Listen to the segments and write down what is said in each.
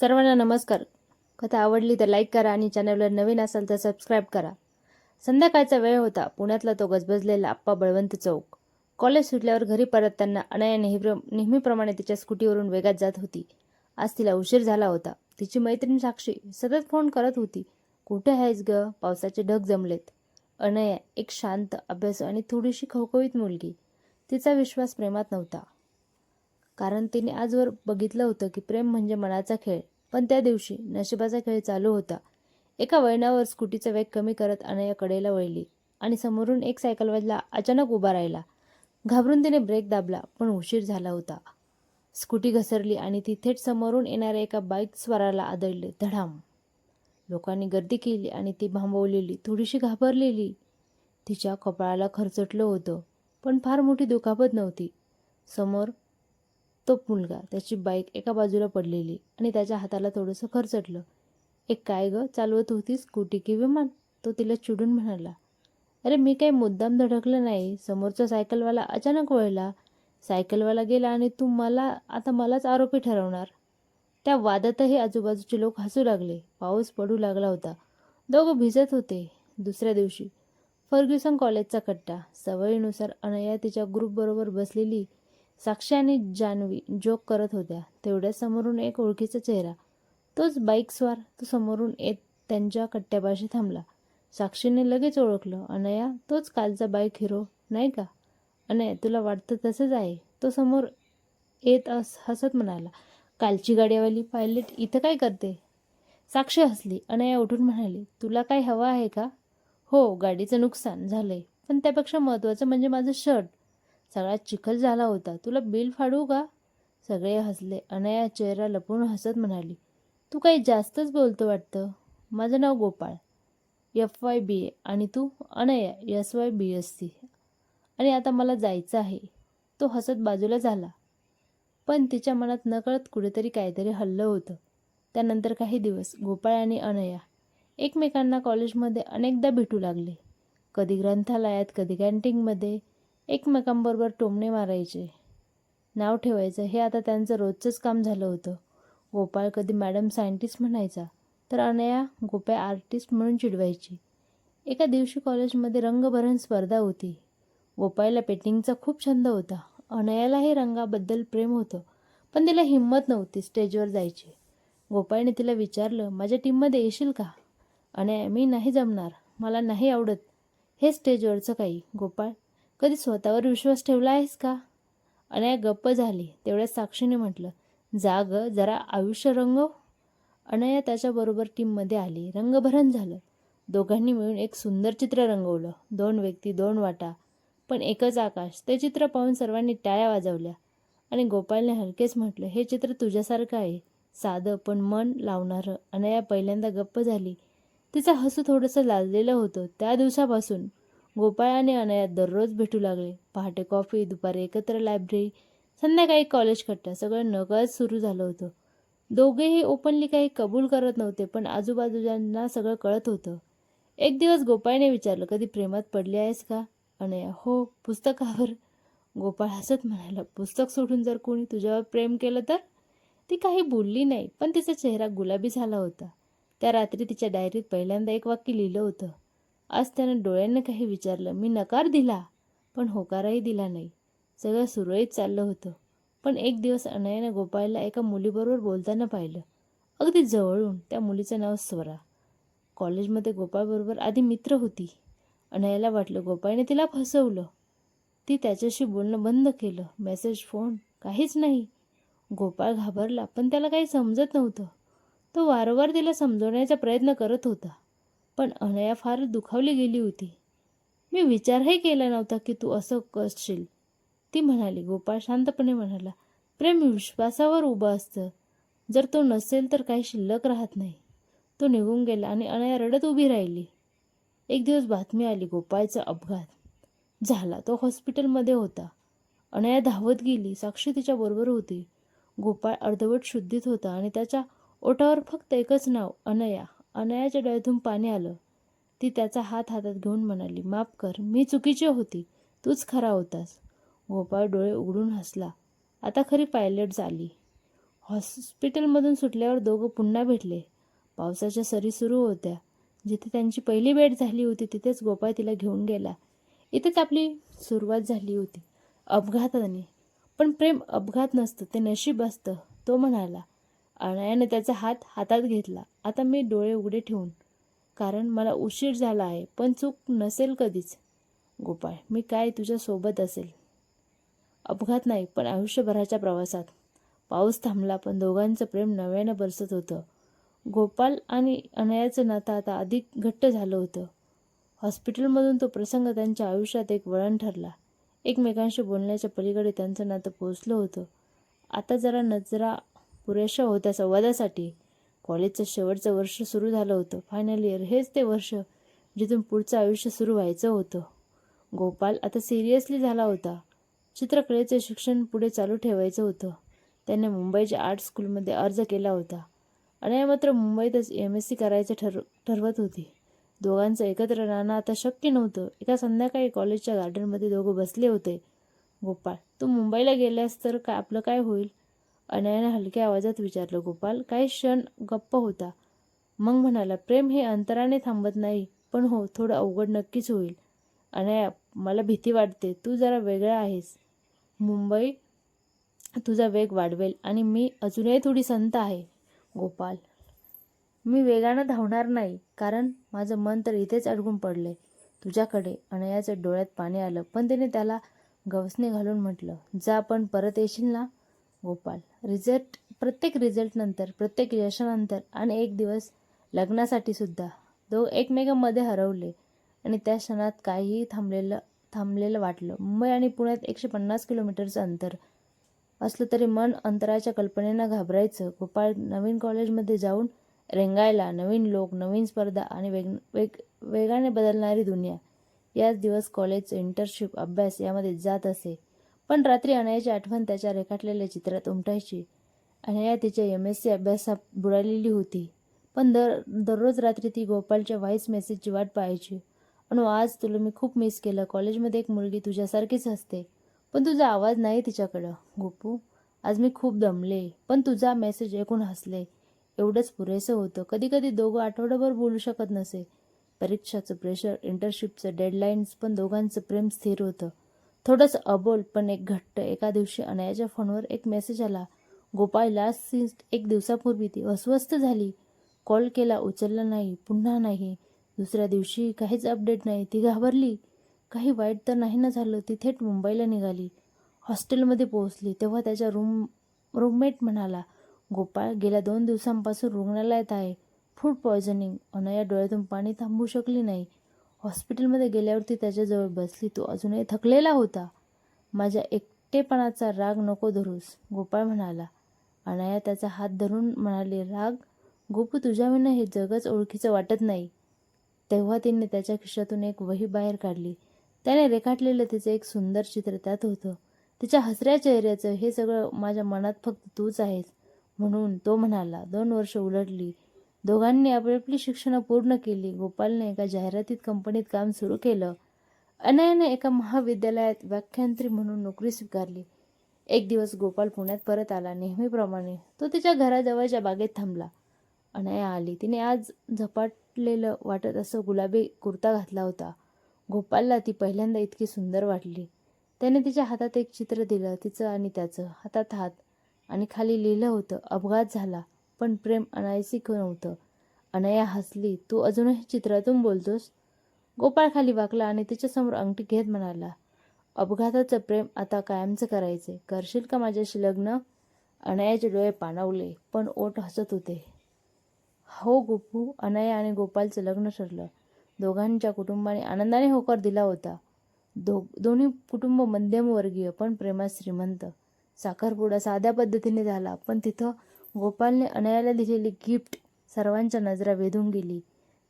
सर्वांना नमस्कार. कथा आवडली तर लाईक करा आणि चॅनलवर नवीन असाल तर सबस्क्राईब करा. संध्याकाळचा वेळ होता. पुण्यातला तो गजबजलेला आप्पा बळवंत चौक. कॉलेज सुटल्यावर घरी परतताना अनया नेहमी नेहमीप्रमाणे तिच्या स्कूटीवरून वेगात जात होती. आज तिला उशीर झाला होता. तिची मैत्रीण साक्षी सतत फोन करत होती. कुठे आहेस ग? पावसाचे ढग जमलेत. अनया एक शांत अभ्यासू आणि थोडीशी खवखवीत मुलगी. तिचा विश्वास प्रेमात नव्हता. कारण तिने आजवर बघितलं होतं की प्रेम म्हणजे मनाचा खेळ. पण त्या दिवशी नशिबाचा खेळ चालू होता. एका वळणावर स्कूटीचा वेग कमी करत अनया कडेला वळली आणि समोरून एक सायकलवाजला अचानक उभा राहिला. घाबरून तिने ब्रेक दाबला पण उशीर झाला होता. स्कूटी घसरली आणि ती थेट समोरून येणाऱ्या एका बाईक स्वाराला आदळले धडाम. लोकांनी गर्दी केली आणि ती भांबवलेली थोडीशी घाबरलेली. तिच्या कपाळाला खरचटलं होतं पण फार मोठी दुखापत नव्हती. समोर तो मुलगा त्याची बाईक एका बाजूला पडलेली आणि त्याच्या हाताला थोडंसं खरचटलं. एक काय ग? चालवत होती स्कूटी की विमान? तो तिला चिडून म्हणाला. अरे मी काही मुद्दाम धडकलं नाही. समोरचा सायकलवाला अचानक वळला. सायकलवाला गेला आणि तू मला आता मलाच आरोपी ठरवणार. त्या वादातही आजूबाजूचे लोक हसू लागले. पाऊस पडू लागला होता. दोघं भिजत होते. दुसऱ्या दिवशी फर्ग्युसन कॉलेजचा कट्टा. सवयीनुसार अनया तिच्या ग्रुपबरोबर बसलेली साक्षी आणि जान्हवी जोक करत होत्या तेवढ्या समोरून एक ओळखीचा चेहरा. तोच बाईक स्वार तो समोरून येत त्यांच्या कट्ट्यापाशी थांबला. साक्षीने लगेच ओळखलं अनया तोच कालचा बाईक हिरो नाही का? अनया तुला वाटतं तसंच आहे? तो समोर येत अस हसत म्हणाला कालची गाडीवाली पायलट इथं काय करते? साक्षी हसली अनया उठून म्हणाली तुला काय हवं आहे का? हो गाडीचं नुकसान झालंय पण त्यापेक्षा महत्त्वाचं म्हणजे माझं शर्ट. सगळा चिखल झाला होता. तुला बिल फाडू का? सगळे हसले. अनया चेहरा लपवून हसत म्हणाली तू काही जास्तच बोलतो वाटतं. माझं नाव Gopal. F Y B A. आणि तू? Anaya S Y B S C. आणि आता मला जायचं आहे. तो हसत बाजूला झाला. पण तिच्या मनात नकळत कुठेतरी काहीतरी हल्लं होतं. त्यानंतर काही दिवस गोपाळ आणि अनया एकमेकांना कॉलेजमध्ये अनेकदा भेटू लागले. कधी ग्रंथालयात कधी कॅन्टीनमध्ये एकमेकांबरोबर टोमणे मारायचे. नाव ठेवायचं. हे आता त्यांचं रोजचंच काम झालं होतं. गोपाळ कधी मॅडम सायंटिस्ट म्हणायचा तर अनया गोप्या आर्टिस्ट म्हणून चिडवायची. एका दिवशी कॉलेजमध्ये रंगभरण स्पर्धा होती. गोपाळला पेंटिंगचा खूप छंद होता. अनयालाही रंगाबद्दल प्रेम होतं पण तिला हिंमत नव्हती स्टेजवर जायची. गोपाळने तिला विचारलं माझ्या टीममध्ये येशील का? अनया मी नाही जमणार. मला नाही आवडत. हे स्टेजवरचं काही. गोपाळ कधी स्वतःवर विश्वास ठेवला आहेस का? अनया गप्प झाली. तेवढ्या साक्षीने म्हटलं जा ग जरा आयुष्य रंगव. अनया त्याच्याबरोबर टीममध्ये आली. रंगभरण झालं. दोघांनी मिळून एक सुंदर चित्र रंगवलं. दोन व्यक्ती दोन वाटा पण एकच आकाश. ते चित्र पाहून सर्वांनी टाळ्या वाजवल्या. आणि गोपालने हलकेच म्हटलं हे चित्र तुझ्यासारखं आहे. साधं पण मन लावणारं. अनया पहिल्यांदा गप्प झाली. तिचं हसू थोडंसं लाजलेलं होतं. त्या दिवसापासून गोपाळ आणि अनयात दररोज भेटू लागले. पहाटे कॉफी दुपारी एकत्र लायब्ररी संध्याकाळी कॉलेज कट्टा सगळं नकळत सुरू झालं होतं. दोघेही ओपनली काही कबूल करत नव्हते पण आजूबाजूच्यांना सगळं कळत होतं. एक दिवस गोपाळने विचारलं कधी प्रेमात पडली आहेस का? अनया हो पुस्तकावर. गोपाळ हसत म्हणाला पुस्तक सोडून जर कोणी तुझ्यावर प्रेम केलं तर? ती काही बोलली नाही पण तिचा चेहरा गुलाबी झाला होता. त्या रात्री तिच्या डायरीत पहिल्यांदा एक वाक्य लिहिलं होतं. आज त्यानं डोळ्यांना काही विचारलं मी नकार दिला? पण होकारही दिला नाही. सगळं सुरळीत चाललं होतं. पण एक दिवस अनयानं गोपाळला एका मुलीबरोबर बोलताना पाहिलं. अगदी जवळून त्या मुलीचं नाव स्वरा. कॉलेजमध्ये गोपाळबरोबर आधी मित्र होती. अनयाला वाटलं गोपाळने तिला फसवलं. ती त्याच्याशी बोलणं बंद केलं. मेसेज फोन काहीच नाही. गोपाळ घाबरला पण त्याला काही समजत नव्हतं. तो वारंवार तिला समजवण्याचा प्रयत्न करत होता. पण अनया फार दुखावली गेली होती. मी विचारही केला नव्हता की तू असं करशील. ती म्हणाली गोपाळ शांतपणे म्हणाला प्रेम विश्वासावर उभं असतं. जर तो नसेल तर काही शिल्लक राहत नाही. तो निघून गेला आणि अनया रडत उभी राहिली. एक दिवस बातमी आली गोपाळचा अपघात. झाला तो हॉस्पिटलमध्ये होता. अनया धावत गेली साक्षी तिच्याबरोबर होती. गोपाळ अर्धवट शुद्धीत होता आणि त्याच्या ओटावर फक्त एकच नाव अनया. अनयाच्या डोळ्यातून पाणी आलं. ती त्याचा हात हातात घेऊन म्हणाली माफ कर मी चुकीची होती. तूच खरा होतास. गोपाळ डोळे उघडून हसला. आता खरी पायलट झाली. हॉस्पिटलमधून सुटल्यावर दोघं पुन्हा भेटले. पावसाच्या सरी सुरू होत्या. जिथे त्यांची पहिली भेट झाली होती तिथेच गोपाळ तिला घेऊन गेला. इथेच आपली सुरुवात झाली होती. अपघाताने. पण प्रेम अपघात नसतं ते नशीब असतं तो म्हणाला. अनयाने त्याचा हात हातात घेतला. आता मी डोळे उघडे ठेवून कारण मला उशीर झाला आहे पण चूक नसेल कधीच. गोपाळ मी काय तुझ्यासोबत असेल? अपघात नाही पण आयुष्यभराच्या प्रवासात. पाऊस थांबला पण दोघांचं प्रेम नव्यानं बरसत होतं. गोपाल आणि अनयाचं नातं आता अधिक घट्ट झालं होतं. हॉस्पिटलमधून तो प्रसंग त्यांच्या आयुष्यात एक वळण ठरला. एकमेकांशी बोलण्याच्या पलीकडे त्यांचं नातं पोचलं होतं. आता जरा नजरा पुरेशा होत्या संवादासाठी कॉलेजचं शेवटचं वर्ष सुरू झालं होतं. फायनल इयर हेच ते वर्ष जिथून पुढचं आयुष्य सुरू व्हायचं होतं. गोपाल आता सिरियसली झाला होता. चित्रकलेचं शिक्षण पुढे चालू ठेवायचं होतं. त्याने मुंबईच्या आर्ट स्कूलमध्ये अर्ज केला होता. अनया मात्र मुंबईतच एम एस सी करायचं ठर ठरवत होती. दोघांचं एकत्र राहणं आता शक्य नव्हतं. एका संध्याकाळी कॉलेजच्या गार्डनमध्ये दोघं बसले होते. गोपाळ तू मुंबईला गेल्यास तर काय आपलं काय होईल? अनयाने हलक्या आवाजात विचारलं गोपाल काही क्षण गप्प होता. मग म्हणाला प्रेम हे अंतराने थांबत नाही पण हो थोडं अवघड नक्कीच होईल. अनया मला भीती वाटते तू जरा वेगळा आहेस. मुंबई तुझा वेग वाढवेल आणि मी अजूनही थोडी संत आहे गोपाल. मी वेगानं धावणार नाही कारण माझं मन तर इथेच अडकून पडलंय. तुझ्याकडे अनयाच्या डोळ्यात पाणी आलं पण तिने त्याला गवसणी घालून म्हटलं जा पण परत येशील ना? गोपाल. रिझल्ट प्रत्येक रिझल्टनंतर प्रत्येक यशानंतर आणि एक दिवस लग्नासाठी सुद्धा दो एकमेकांमध्ये हरवले आणि त्या क्षणात काहीही थांबलेलं थांबलेलं वाटलं. मुंबई आणि पुण्यात एकशे पन्नास किलोमीटरचं अंतर असलं तरी मन अंतराच्या कल्पनेनं घाबरायचं. गोपाळ नवीन कॉलेजमध्ये जाऊन रेंगायला नवीन लोक नवीन स्पर्धा आणि वेग वेग वेगाने बदलणारी दुनिया. याच दिवस कॉलेजचं इंटर्नशिप अभ्यास यामध्ये जात असे. पण रात्री अनयाची आठवण त्याच्या रेखाटलेल्या चित्रात उमटायची. अनया तिच्या एम एस सी अभ्यासात बुडालेली होती. पण दर दररोज रात्री ती गोपालच्या व्हॉइस मेसेजची वाट पाहायची. अनु आज तुला मी खूप मिस केलं. कॉलेजमध्ये एक मुलगी तुझ्यासारखीच असते पण तुझा आवाज नाही तिच्याकडं. गोपू आज मी खूप दमले. पण तुझा मेसेज ऐकून हसले. एवढंच पुरेसं होतं. कधी कधी दोघं आठवडाभर बोलू शकत नसे. परीक्षाचं प्रेशर इंटर्नशिपचं डेडलाईन्स पण दोघांचं प्रेम स्थिर होतं. थोडंसं अबोल पण एक घट्ट. एका दिवशी अनयाच्या फोनवर एक मेसेज आला. गोपाळ लास्ट सीन्स एक दिवसापूर्वी ती अस्वस्थ झाली. कॉल केला उचलला नाही पुन्हा नाही. दुसऱ्या दिवशी काहीच अपडेट नाही. ती घाबरली. काही वाईट तर नाही ना झालं. ती थेट मुंबईला निघाली. हॉस्टेलमध्ये पोहोचली. तेव्हा त्याच्या रूम रूममेट म्हणाला गोपाळ गेल्या दोन दिवसांपासून रुग्णालयात आहे. फूड पॉयझनिंग अनया डोळ्यातून पाणी थांबू शकली नाही. हॉस्पिटलमध्ये गेल्यावरती त्याच्याजवळ बसली. तो अजूनही थकलेला होता. माझ्या एकटेपणाचा राग नको धरूस गोपाळ म्हणाला. अनाया त्याचा हात धरून म्हणाली राग? गोपू तुझ्याविना हे जगच ओळखीचं वाटत नाही. तेव्हा तिने त्याच्या खिशातून एक वही बाहेर काढली. त्याने रेखाटलेलं तिचं एक सुंदर चित्र त्यात होतं. तिच्या हसऱ्या चेहऱ्याचं हे सगळं माझ्या मनात फक्त तूच आहेस म्हणून तो म्हणाला. दोन वर्ष उलटली. दोघांनी आपली आपली शिक्षणं पूर्ण केली. गोपालने एका जाहिरातीत कंपनीत काम सुरू केलं. अनयाने एका महाविद्यालयात व्याख्यानत्री म्हणून नोकरी स्वीकारली. एक दिवस गोपाल पुण्यात परत आला. नेहमीप्रमाणे तो तिच्या घराजवळच्या बागेत थांबला. अनया आली. तिने आज झपाटलेलं वाटत असं गुलाबी कुर्ता घातला होता. गोपालला ती पहिल्यांदा इतकी सुंदर वाटली. त्याने तिच्या हातात एक चित्र दिलं. तिचं आणि त्याचं. हातात हात. आणि खाली लिहिलं होतं अपघात झाला. पण प्रेम अनायसिक नव्हतं. अनया हसली तू अजूनही चित्रातून बोलतोस? गोपाळ खाली वाकला आणि तिच्यासमोर अंगठी घेत म्हणाला अपघाताचं प्रेम आता कायमचं करायचे करशील का माझ्याशी लग्न? अनयाचे डोळे पाणावले पण ओठ हसत होते. हो गोपू अनया आणि गोपालचं लग्न ठरलं. दोघांच्या कुटुंबाने आनंदाने होकार दिला होता. दो दोन्ही कुटुंब मध्यमवर्गीय पण प्रेमात श्रीमंत. साखरपुडा साध्या पद्धतीने झाला पण तिथं गोपालने अनयाला दिलेली गिफ्ट सर्वांच्या नजरा वेधून गेली.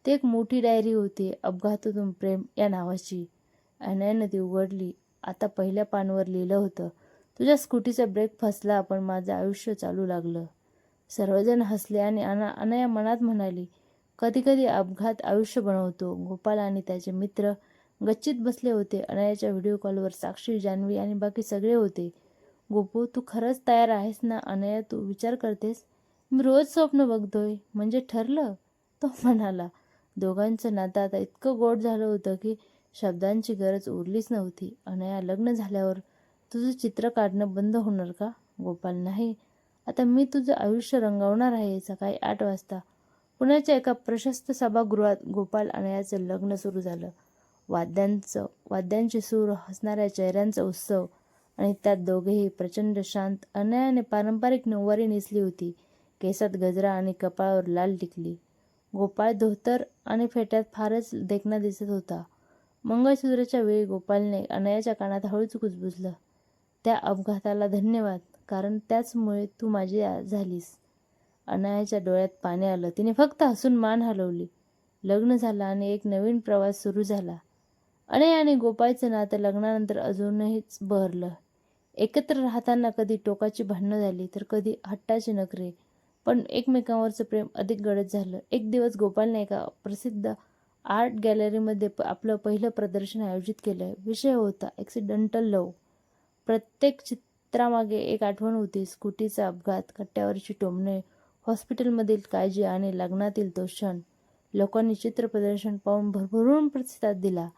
ती एक मोठी डायरी होती अपघातातून प्रेम या नावाची. अनयानं ती उघडली. आता पहिल्या पानवर लिहिलं होतं तुझ्या स्कूटीचा ब्रेक फसला पण माझं आयुष्य चालू लागलं. सर्वजण हसले आणि अना अनया मनात म्हणाली कधीकधी अपघात आयुष्य बनवतो. गोपाल आणि त्याचे मित्र गच्चीत बसले होते. अनयाच्या व्हिडिओ कॉलवर साक्षी जान्हवी आणि बाकी सगळे होते. गोपू तू खरंच तयार आहेस ना? अनया तू विचार करतेस. मी रोज स्वप्न बघतोय. म्हणजे ठरलं? तो म्हणाला. दोघांचं नातं आता इतकं गोड झालं होतं की शब्दांची गरज उरलीच नव्हती. अनया लग्न झाल्यावर तुझं चित्र काढणं बंद होणार का? गोपाल नाही. आता मी तुझं आयुष्य रंगवणार आहे. सकाळी आठ वाजता. पुण्याच्या एका प्रशस्त सभागृहात गोपाल अनयाचं लग्न सुरू झालं. वाद्यांचं वाद्यांचे सूर हसणाऱ्या चेहऱ्यांचा उत्सव. आणि त्यात दोघेही प्रचंड शांत अनयाने पारंपरिक नऊवारी नेसली होती. केसात गजरा आणि कपाळावर लाल टिकली. गोपाळ धोतर आणि फेट्यात फारच देखणा दिसत होता. मंगळसूत्राच्या वेळी गोपालने अनयाच्या कानात हळूच कुजबुजलं. त्या अपघाताला धन्यवाद कारण त्याचमुळे तू माझी झालीस. अनायाच्या डोळ्यात पाणी आलं. तिने फक्त हसून मान हलवली. लग्न झालं आणि एक नवीन प्रवास सुरू झाला. अनय आणि गोपाळचं नातं लग्नानंतर अजूनहीच बहरलं. एकत्र राहताना कधी टोकाची भांडणं झाली तर कधी हट्टाचे नखरे. पण एकमेकांवरचं प्रेम अधिक गडद झालं. एक दिवस गोपालने एका प्रसिद्ध आर्ट गॅलरीमध्ये प- आपलं पहिलं प्रदर्शन आयोजित केलं. विषय होता ॲक्सिडेंटल लव प्रत्येक चित्रामागे एक आठवण होती. स्कूटीचा अपघात कट्ट्यावरची टोमणे हॉस्पिटलमधील काळजी आणि लग्नातील तो क्षण. लोकांनी चित्र प्रदर्शन पाहून भरभरून प्रतिसाद दिला.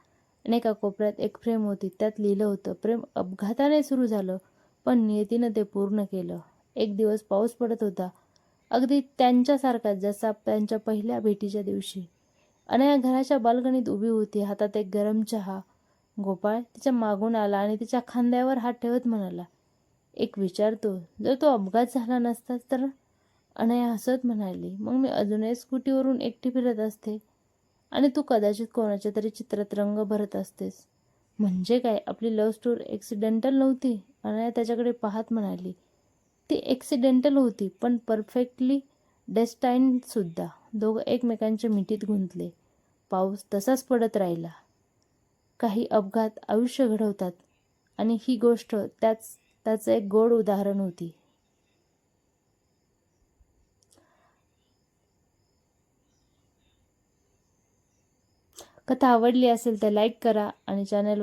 आणि एका कोपऱ्यात एक फ्रेम होती. त्यात लिहिलं होतं प्रेम अपघाताने सुरू झालं पण नियतीनं ते पूर्ण केलं. एक दिवस पाऊस पडत होता. अगदी त्यांच्यासारखा जसा त्यांच्या पहिल्या भेटीच्या दिवशी. अनया घराच्या बाल्कनीत उभी होती हातात एक गरम चहा. गोपाळ तिच्या मागून आला आणि तिच्या खांद्यावर हात ठेवत म्हणाला एक विचारतो जर तो अपघात झाला नसता तर? अनया हसत म्हणाली मग मी अजूनही स्कूटीवरून एकटी फिरत असते. आणि तू कदाचित कोणाच्या तरी चित्रात रंग भरत असतेस. म्हणजे काय? आपली लव्ह स्टोरी ॲक्सिडेंटल नव्हती अनया त्याच्याकडे पाहत म्हणाली ती ॲक्सिडेंटल होती पण परफेक्टली डेस्टाईनसुद्धा दोघं एकमेकांच्या मिठीत गुंतले. पाऊस तसाच पडत राहिला. काही अपघात आयुष्य घडवतात आणि ही गोष्ट त्याच त्याचं एक गोड उदाहरण होती. कथा आवडली असेल तर लाईक करा आणि चॅनलवर